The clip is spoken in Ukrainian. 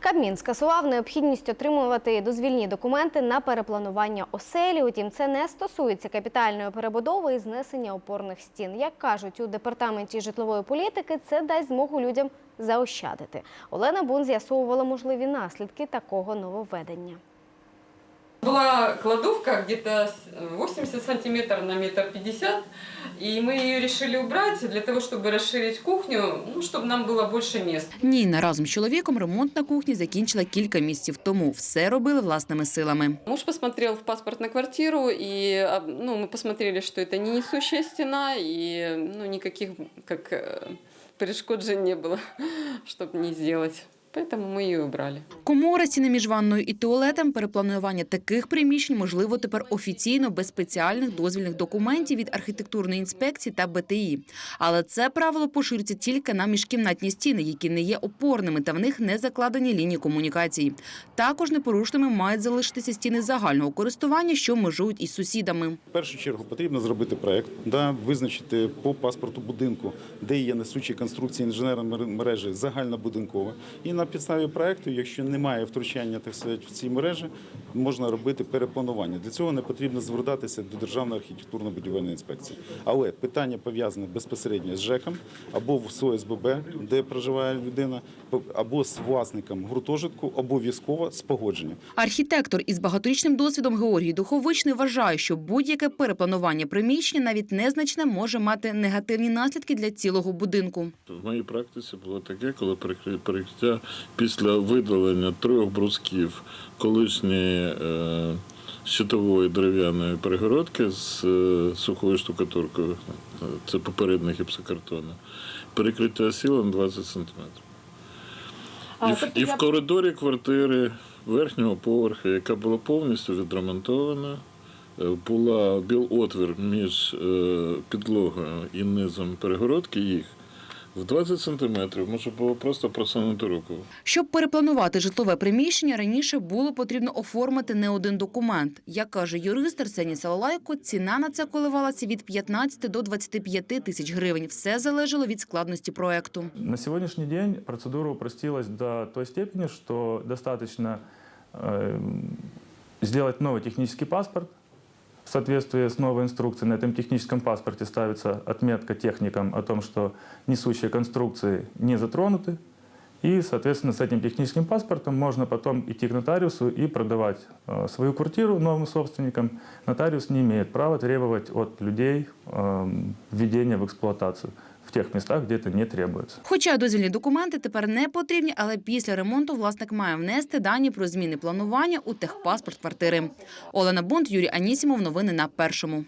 Кабмін скасував необхідність отримувати дозвільні документи на перепланування оселі. Утім, це не стосується капітальної перебудови і знесення опорних стін. Як кажуть у департаменті житлової політики, це дасть змогу людям заощадити. Олена Бун з'ясовувала можливі наслідки такого нововведення. Была кладовка где-то с- 80 сантиметров на метр пятьдесят, и мы ее решили убрать для того, чтобы расширить кухню, ну, чтобы нам было больше мест. Ніна разом з чоловіком ремонт на кухні закінчила кілька місяців тому. Все робили власними силами. Муж посмотрел в паспорт на квартиру, и а, ну, мы посмотрели, что это не несущая стена, и ну, никаких как э, перешкоджень не было, чтобы не сделать. Поэтому мы ее убрали. Комора, стіни між ванною і туалетом, перепланування таких приміщень можливо тепер офіційно без спеціальних дозвільних документів від архітектурної інспекції та БТІ. Але це правило поширюється тільки на міжкімнатні стіни, які не є опорними та в них не закладені лінії комунікації. Також непорушними мають залишитися стіни загального користування, що межують із сусідами. В першу чергу потрібно зробити проект, да, визначити по паспорту будинку, де є несучі конструкції інженерної мережі загальнобудинкова. І на підставі проекту, якщо немає втручання так сказати, в ці мережі, можна робити перепланування. Для цього не потрібно звертатися до Державної архітектурно-будівельної інспекції. Але питання пов'язане безпосередньо з ЖЕКом або в СОСББ, де проживає людина, або з власником гуртожитку, обов'язково з погодженням. Архітектор із багаторічним досвідом Георгій Духовичний вважає, що будь-яке перепланування приміщення, навіть незначне, може мати негативні наслідки для цілого будинку. В моїй практиці було таке, коли перекри- перекриття після видалення трьох брусків колишньої е, щитової дерев'яної перегородки з е, сухою штукатуркою, це попередній гіпсокартону, перекриття сіло на 20 сантиметрів. І, в- і в коридорі квартири верхнього поверху, яка була повністю відремонтована, е, була біл отвір між підлогою і низом перегородки їх в 20 сантиметрів. Може було просто просунути руку. Щоб перепланувати житлове приміщення, раніше було потрібно оформити не один документ. Як каже юрист Арсеній Салалайко, ціна на це коливалася від 15 до 25 тисяч гривень. Все залежало від складності проекту. На сегодняшний день процедура упростилась до той степени, что достаточно э, сделать новый технический паспорт. В соответствии с новой инструкцией на этом техническом паспорте ставится отметка техникам о том, что несущие конструкции не затронуты. И, соответственно, с этим техническим паспортом можно потом идти к нотариусу и продавать э, свою квартиру новым собственникам. Нотариус не имеет права требовать от людей э, введения в эксплуатацию в тих містах, де це не требується. Хоча дозвільні документи тепер не потрібні, але після ремонту власник має внести дані про зміни планування у техпаспорт квартири. Олена Бунт, Юрій Анісімов. Новини на першому.